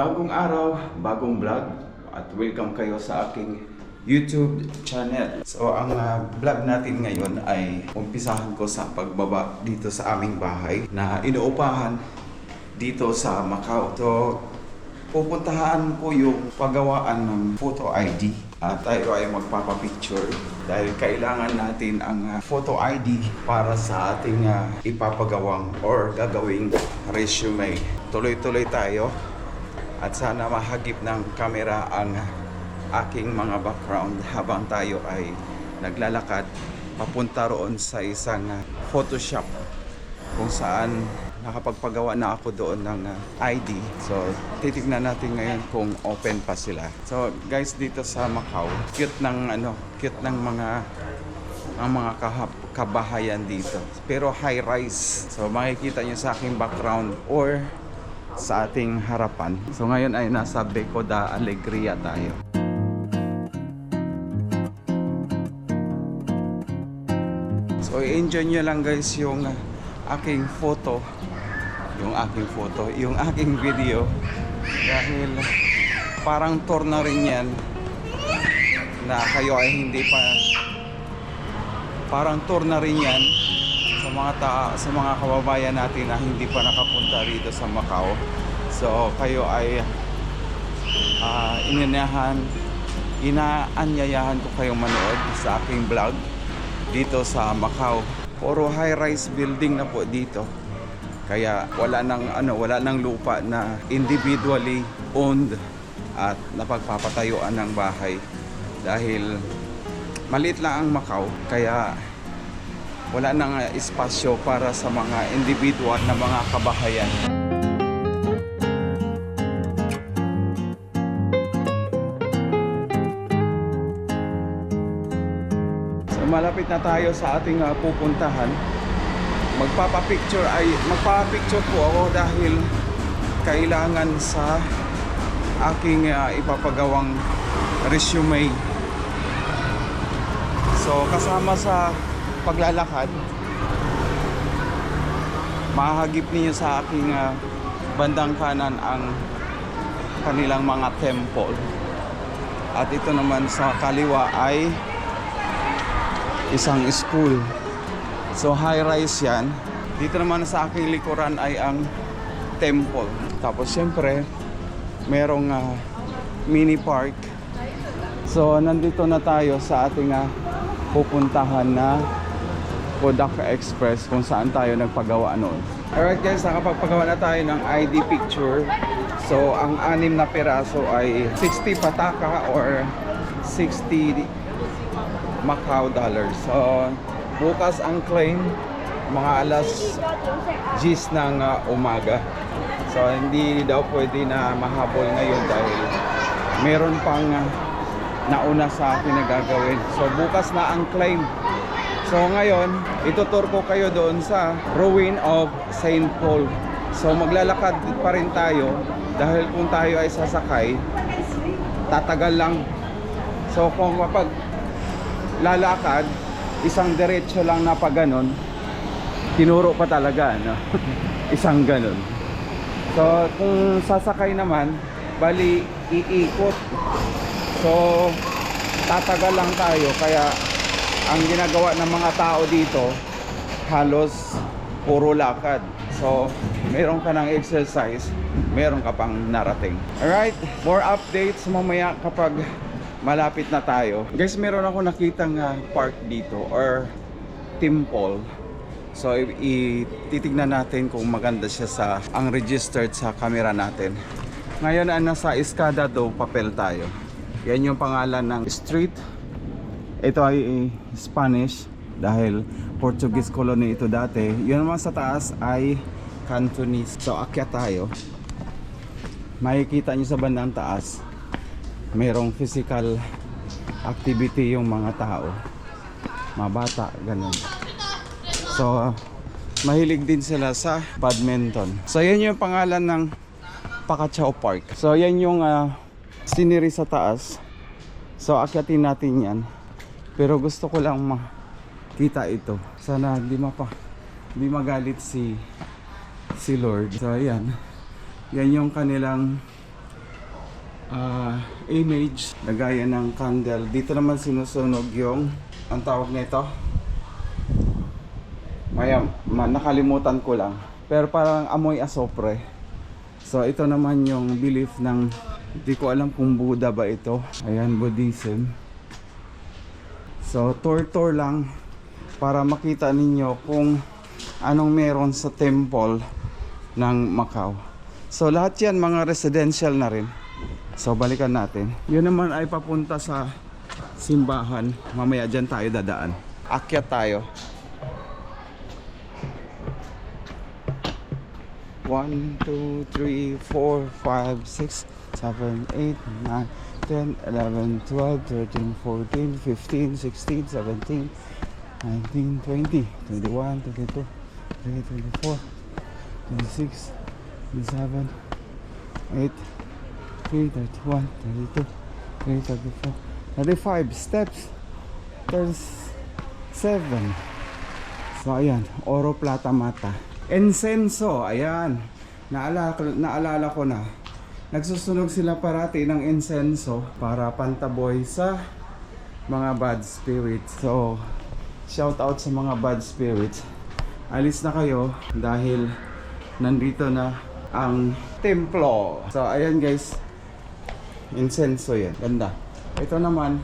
Bagong araw, bagong vlog at welcome kayo sa aking YouTube channel. So ang ah, vlog natin ngayon ay umpisahan ko sa pagbaba dito sa aming bahay na inuupahan dito sa Macau. So pupuntahan ko yung paggawaan ng photo ID at tayo ay magpapapicture dahil kailangan natin ang ah, photo ID para sa ating ah, ipapagawang or gagawing resume. Tuloy-tuloy tayo at sana mahagip ng kamera ang aking mga background habang tayo ay naglalakad papunta roon sa isang ah, Photoshop kung saan nakapagpagawa na ako doon ng ah, ID. So, titignan natin ngayon kung open pa sila. So, guys, dito sa Macau, cute ng ano, cute ng mga ang mga kahap, kabahayan dito. Pero high rise. So, makikita nyo sa aking background or sa ating harapan. So, ngayon ay nasa Beco da Alegria tayo. So, enjoy nyo lang guys yung aking photo. Yung aking photo, yung aking video. Dahil parang tour na rin yan na kayo ay hindi pa parang tour na rin yan sa mga ta sa mga kababayan natin na hindi pa nakapunta rito sa Macau. So kayo ay uh, inanahan inaanyayahan ko kayong manood sa aking vlog dito sa Macau. Puro high-rise building na po dito. Kaya wala nang ano, wala nang lupa na individually owned at napagpapatayuan ng bahay dahil maliit lang ang Macau kaya wala nang uh, espasyo para sa mga individual na mga kabahayan. So malapit na tayo sa ating uh, pupuntahan. Magpapa-picture ay magpapa-picture po ako dahil kailangan sa aking uh, ipapagawang resume. So kasama sa paglalakad, mahagip ninyo sa aking uh, bandang kanan ang kanilang mga temple. At ito naman sa kaliwa ay isang school. So high rise yan. Dito naman sa aking likuran ay ang temple. Tapos syempre, merong ah, mini park. So nandito na tayo sa ating ah, pupuntahan na Kodak Express kung saan tayo nagpagawa noon. Alright guys, nakapagpagawa na tayo ng ID picture. So ang anim na piraso ay 60 pataka or 60 Macau dollars. So, bukas ang claim mga alas 10 ng uh, umaga. So, hindi daw pwede na mahabol ngayon dahil meron pang uh, nauna sa akin na gagawin. So, bukas na ang claim. So, ngayon, itutur ko kayo doon sa ruin of St. Paul. So, maglalakad pa rin tayo dahil kung tayo ay sasakay, tatagal lang. So, kung kapag lalakad, isang diretso lang na pa tinuro pa talaga, no? isang ganon. So, kung sasakay naman, bali, iikot. So, tatagal lang tayo, kaya ang ginagawa ng mga tao dito, halos puro lakad. So, meron ka ng exercise, meron ka pang narating. Alright, more updates mamaya kapag malapit na tayo. Guys, meron ako nakitang uh, park dito or temple. So, ititignan natin kung maganda siya sa ang registered sa camera natin. Ngayon ay nasa Escada do Papel tayo. Yan yung pangalan ng street. Ito ay eh, Spanish dahil Portuguese colony ito dati. Yun naman sa taas ay Cantonese. So, akyat tayo. Makikita nyo sa bandang taas merong physical activity yung mga tao mga bata ganun so mahilig din sila sa badminton so yan yung pangalan ng Pacachao Park so yan yung uh, scenery sa taas so akyatin natin yan pero gusto ko lang makita ito sana hindi mapa hindi magalit si si Lord so yan yan yung kanilang ah, image na gaya ng candle. Dito naman sinusunog yung ang tawag nito. Maya, ma, nakalimutan ko lang. Pero parang amoy asopre. So ito naman yung belief ng hindi ko alam kung Buddha ba ito. Ayan, Buddhism. So tour-tour lang para makita ninyo kung anong meron sa temple ng Macau. So lahat yan mga residential na rin. So balikan natin. Yun naman ay papunta sa simbahan. Mamaya dyan tayo dadaan. Akyat tayo. 1, 2, 3, 4, 5, 6, 7, 8, 9, 10, 11, 12, 13, 14, 15, 16, 17, 19, 20, 21, 22, 23, 24, 26, 27, 8, 3, 31, 32, 3, 34, 35 steps. There's 7. So ayan, oro plata mata. Incenso, ayan. Naalala, naalala ko na. Nagsusunog sila parati ng incenso para pantaboy sa mga bad spirits. So, shout out sa mga bad spirits. Alis na kayo dahil nandito na ang templo. So, ayan guys. Incenso yan. Ganda. Ito naman,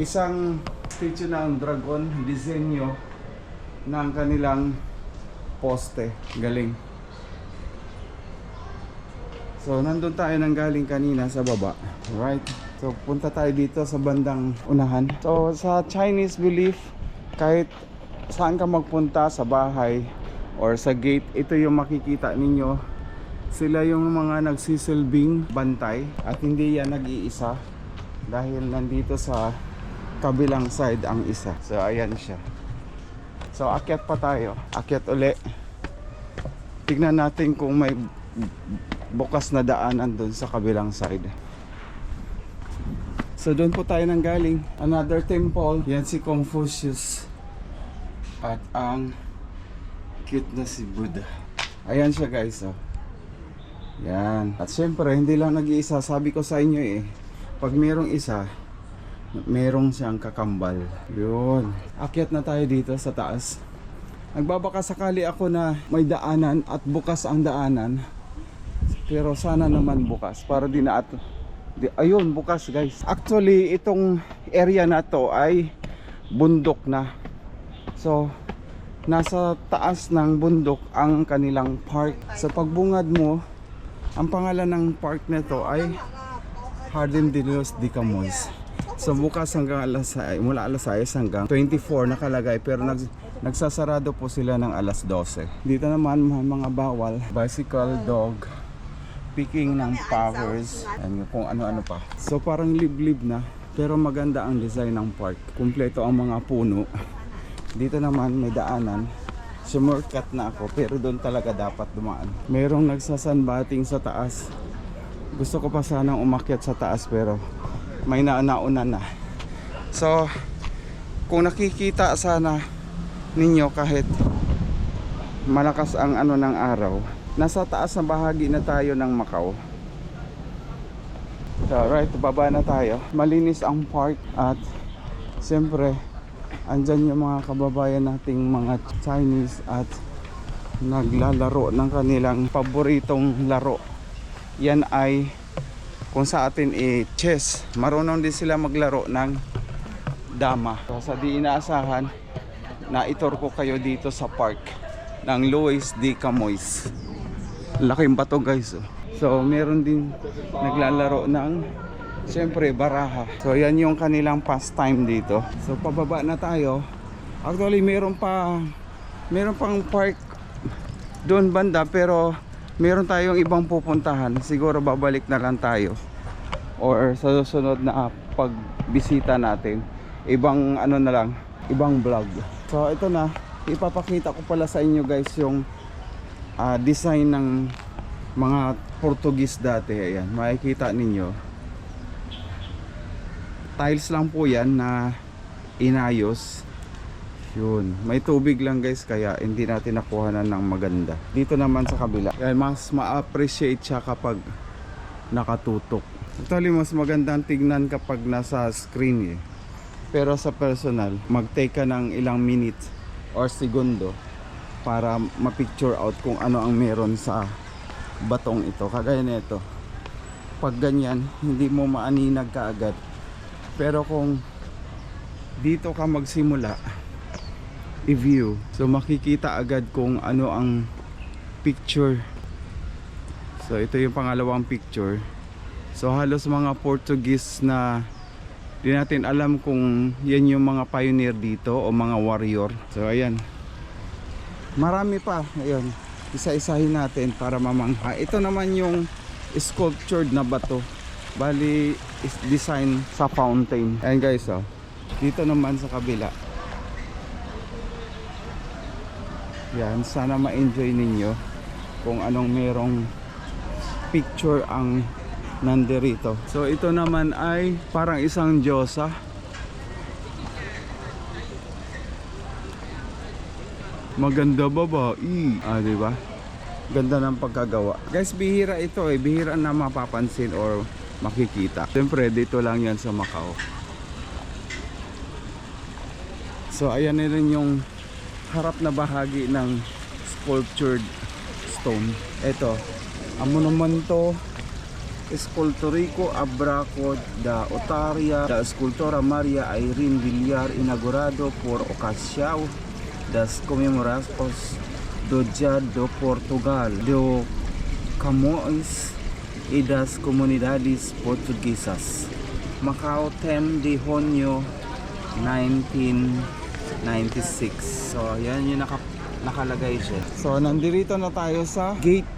isang statue ng dragon, disenyo ng kanilang poste. Galing. So, nandun tayo nang galing kanina sa baba. Right? So, punta tayo dito sa bandang unahan. So, sa Chinese belief, kahit saan ka magpunta sa bahay or sa gate, ito yung makikita ninyo. Sila yung mga nagsisilbing bantay at hindi yan nag-iisa dahil nandito sa kabilang side ang isa. So, ayan siya. So, akyat pa tayo. Akyat uli. Tignan natin kung may bukas na daanan doon sa kabilang side. So doon po tayo nang galing. Another temple. Yan si Confucius. At ang cute na si Buddha. Ayan siya guys. Oh. Yan. At syempre, hindi lang nag-iisa. Sabi ko sa inyo eh. Pag merong isa, merong siyang kakambal. Yun. Akyat na tayo dito sa taas. Nagbabaka sakali ako na may daanan at bukas ang daanan. Pero sana naman bukas para di na at ayun bukas guys. Actually itong area na to ay bundok na. So nasa taas ng bundok ang kanilang park. Sa pagbungad mo, ang pangalan ng park na to ay Jardin de los Dicamoys. So bukas hanggang alas mula alas 6 hanggang 24 nakalagay pero nag, nagsasarado po sila ng alas 12. Dito naman mga bawal, bicycle, dog, picking ng powers, and kung ano-ano pa. So parang liblib na pero maganda ang design ng park. Kumpleto ang mga puno. Dito naman may daanan. Sumurkat na ako pero doon talaga dapat dumaan. Merong nagsasanbating sa taas. Gusto ko pa sanang umakyat sa taas pero may nauna na. So, kung nakikita sana ninyo kahit malakas ang ano ng araw, nasa taas na bahagi na tayo ng Macau. So, right, baba na tayo. Malinis ang park at siyempre, andyan yung mga kababayan nating mga Chinese at naglalaro ng kanilang paboritong laro. Yan ay kung sa atin eh chess. Marunong din sila maglaro ng dama. So, sa di inaasahan, naitor ko kayo dito sa park ng Luis D. Camoys. Laking bato guys. oh. So meron din naglalaro ng siyempre baraha. So yan yung kanilang pastime dito. So pababa na tayo. Actually meron pa meron pang park doon banda pero meron tayong ibang pupuntahan. Siguro babalik na lang tayo. Or sa susunod na pagbisita natin, ibang ano na lang, ibang vlog. So ito na, ipapakita ko pala sa inyo guys yung ah, design ng mga Portuguese dati. Ayan, makikita ninyo. Tiles lang po yan na inayos. Yun. May tubig lang guys kaya hindi natin nakuhanan ng maganda. Dito naman sa kabila. Kaya mas ma-appreciate siya kapag nakatutok. Actually, mas magandang tignan kapag nasa screen eh. Pero sa personal, mag-take ka ng ilang minutes or segundo para ma-picture out kung ano ang meron sa batong ito. Kagaya nito. Pag ganyan, hindi mo maaninag kaagad. Pero kung dito ka magsimula, i-view. So makikita agad kung ano ang picture. So ito yung pangalawang picture. So halos mga Portuguese na di natin alam kung yan yung mga pioneer dito o mga warrior. So ayan. Marami pa. Ayun. Isa-isahin natin para mamangha. Ito naman yung sculptured na bato. Bali is design sa fountain. Ayan guys oh. Dito naman sa kabila. Yan, sana ma-enjoy ninyo kung anong merong picture ang nandirito. So ito naman ay parang isang diyosa. Maganda babae. Ah, di ba? Ganda ng pagkagawa. Guys, bihira ito eh. Bihira na mapapansin or makikita. Siyempre, dito lang yan sa Macau. So, ayan na rin yung harap na bahagi ng sculptured stone. Ito, ang monumento Escultorico Abraco da Otaria da Escultora Maria Irene Villar inaugurado por ocasião das comemorações do Dia do Portugal do Camões e das comunidades portuguesas. Macau 10 de junho 1996. So, yan yung naka, nakalagay siya. So, nandito na tayo sa gate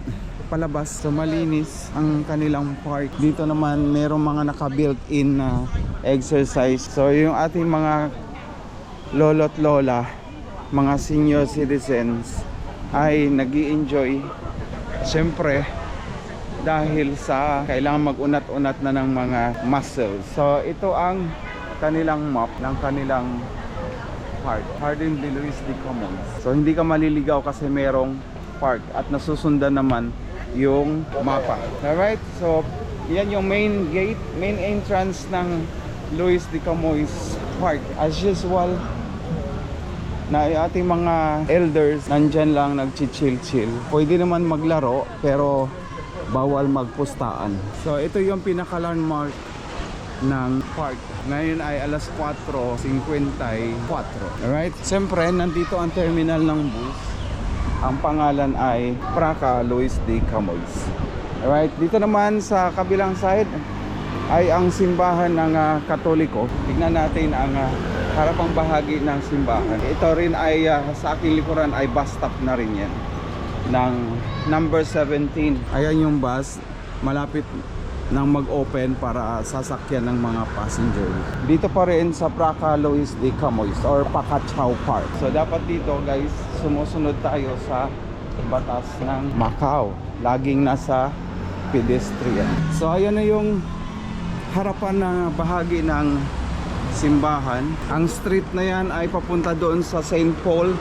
palabas. So, malinis ang kanilang park. Dito naman, merong mga naka-built-in na exercise. So, yung ating mga lolo't lola, mga senior citizens, ay nag enjoy Siyempre, dahil sa kailangan mag-unat-unat na ng mga muscles. So, ito ang kanilang map ng kanilang park. Jardin de Luis de Camões. So hindi ka maliligaw kasi merong park at nasusundan naman yung mapa. Alright? So yan yung main gate, main entrance ng Luis de Camões Park. As usual, na ating mga elders nandyan lang nagchichill-chill. Pwede naman maglaro pero bawal magpustaan. So ito yung pinaka-landmark ng park. Ngayon ay alas 4.54. Alright? Siyempre, nandito ang terminal ng bus. Ang pangalan ay Praca Luis de Camoys. Alright? Dito naman sa kabilang side ay ang simbahan ng ah, Katoliko. Tignan natin ang ah, harapang bahagi ng simbahan. Ito rin ay ah, sa aking likuran ay bus stop na rin yan ng number 17. Ayan yung bus. Malapit nang mag-open para sasakyan ng mga passenger. Dito pa rin sa Praca Luis de Camoys or Pacachao Park. So dapat dito guys, sumusunod tayo sa batas ng Macau. Laging nasa pedestrian. So ayan na yung harapan na bahagi ng simbahan. Ang street na yan ay papunta doon sa St. Paul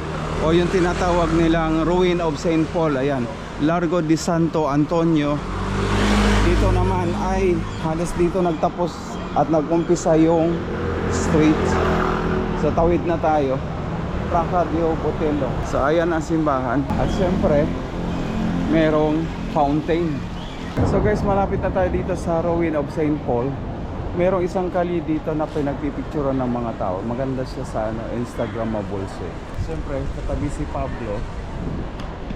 o yung tinatawag nilang Ruin of St. Paul. Ayan, Largo de Santo Antonio. Dito naman ay halos dito nagtapos at nagumpisa yung street. So tawid na tayo. Praca de Botello. So ayan ang simbahan. At syempre, merong fountain. So guys, malapit na tayo dito sa Ruin of St. Paul. Merong isang kali dito na pinagpipicturean ng mga tao. Maganda siya sa ano, Instagrammable siya. Siyempre, katabi si Pablo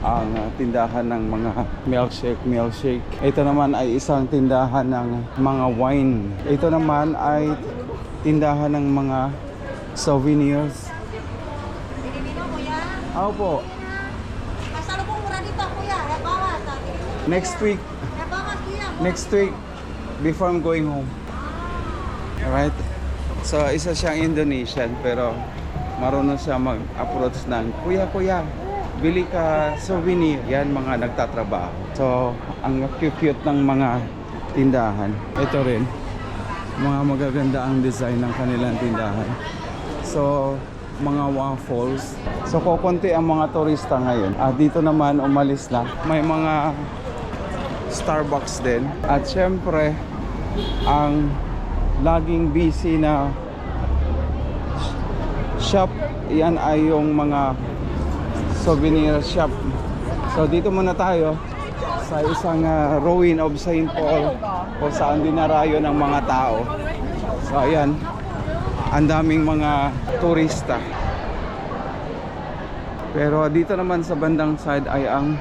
ang uh, tindahan ng mga milkshake, milkshake. Ito naman ay isang tindahan ng mga wine. Ito naman ay tindahan ng mga souvenirs. Pilipino, kuya. Ako po, Masalubong mura dito, kuya. Eh, ah. Next kuya. week, Eh, kuya. next week, before I'm going home. Alright? So, isa siyang Indonesian pero marunong siya mag-approach ng Kuya, kuya, bili ka souvenir. Yan mga nagtatrabaho. So, ang cute ng mga tindahan. Ito rin. Mga magaganda ang design ng kanilang tindahan. So, mga waffles. So, kukunti ang mga turista ngayon. At dito naman, umalis na. May mga Starbucks din. At syempre, ang laging busy na shop. Yan ay yung mga souvenir shop. So dito muna tayo sa isang ah, ruin of St. Paul kung saan dinarayo ng mga tao. So ayan, ang daming mga turista. Pero dito naman sa bandang side ay ang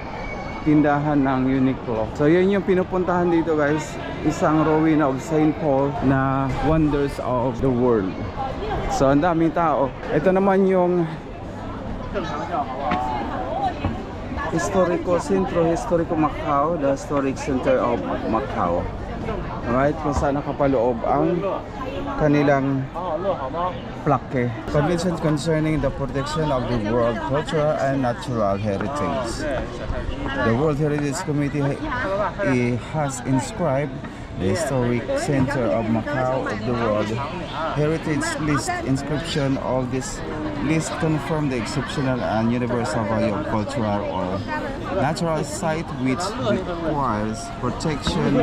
tindahan ng Uniqlo. So yun yung pinupuntahan dito guys, isang ruin of St. Paul na wonders of the world. So ang daming tao. Ito naman yung Historico Centro Historico Macau, the historic center of Macau. Alright, kung saan nakapaloob ang kanilang ah, plaque. Convention concerning the protection of the world cultural and natural heritage. The World Heritage Committee ha- has inscribed the historic center of Macau of the World Heritage List. Inscription of this list confirm the exceptional and universal value of cultural or natural site which requires protection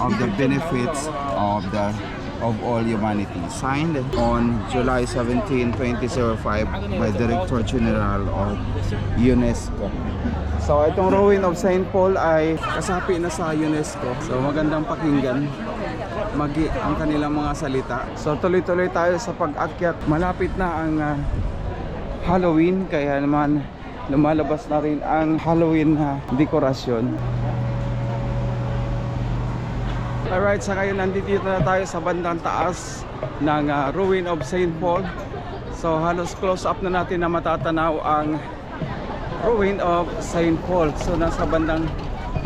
of the benefits of the of all humanity. Signed on July 17, 2005 by Director General of UNESCO. So itong ruin of St. Paul ay kasapi na sa UNESCO. So magandang pakinggan magi ang kanilang mga salita. So tuloy-tuloy tayo sa pag-akyat. Malapit na ang ah, Halloween kaya naman lumalabas na rin ang Halloween na dekorasyon. Alright, sa ngayon nandito na tayo sa bandang taas ng ah, ruin of St. Paul. So halos close up na natin na matatanaw ang ruin of St. Paul. So nasa bandang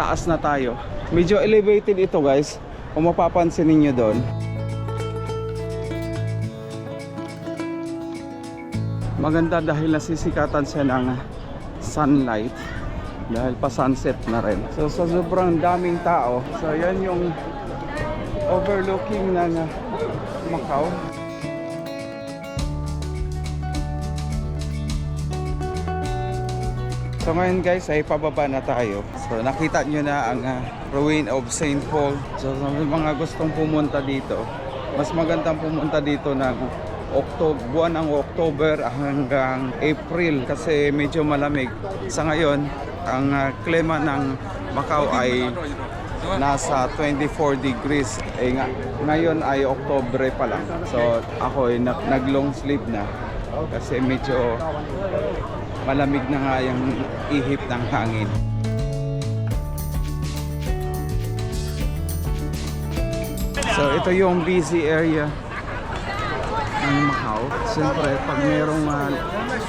taas na tayo. Medyo elevated ito guys. Kung mapapansin ninyo doon. Maganda dahil nasisikatan siya ng sunlight dahil pa sunset na rin. So sa sobrang daming tao, so yan yung overlooking ng uh, Macau. So ngayon guys ay pababa na tayo. So nakita nyo na ang uh, ruin of St. Paul. So sa mga gustong pumunta dito, mas magandang pumunta dito ng October, buwan ng October hanggang April kasi medyo malamig. Sa ngayon, ang uh, klima ng Macau ay nasa 24 degrees. Eh, nga, ngayon ay October pa lang. So ako ay nag, nag long sleeve na kasi medyo malamig na nga yung ihip ng hangin. So ito yung busy area ng Macau. Siyempre pag merong ah,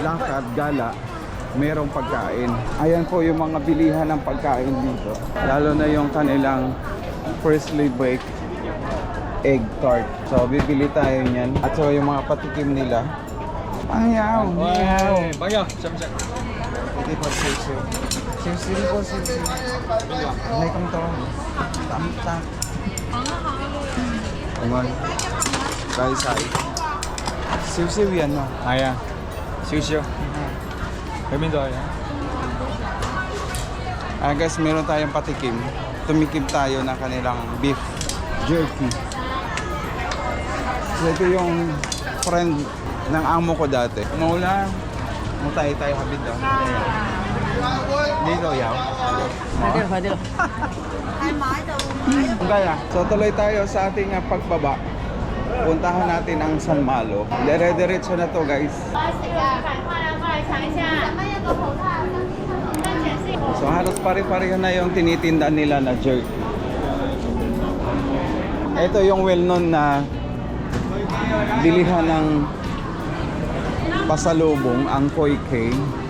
lakad, gala, merong pagkain. Ayan po yung mga bilihan ng pagkain dito. Lalo na yung kanilang firstly baked egg tart. So, bibili tayo niyan. At so, yung mga patikim nila. Pangyaw! Pangyaw! Pangyaw! Siyam-siyam! Hindi po, siyam-siyam. Siyam-siyam po, siyam-siyam. Ay, kung to. Tam-tam. Ayan. Dahil sa Siw-siw yan, no? Ayan. Siw-siw. Kami doon. Ah guys, meron tayong patikim. Tumikim tayo ng kanilang beef jerky. So ito yung friend ng amo ko dati. Maulan. Mutay tayo kapit daw. Dito, yaw. Fatilo, fatilo. Kaya, so tuloy tayo sa ating ah, pagbaba. Puntahan natin ang San Malo. Dire-diretso na to guys. So halos pare-pareho na yung tinitinda nila na jerk. Ito yung well-known na bilihan ng pasalubong, ang koi cake.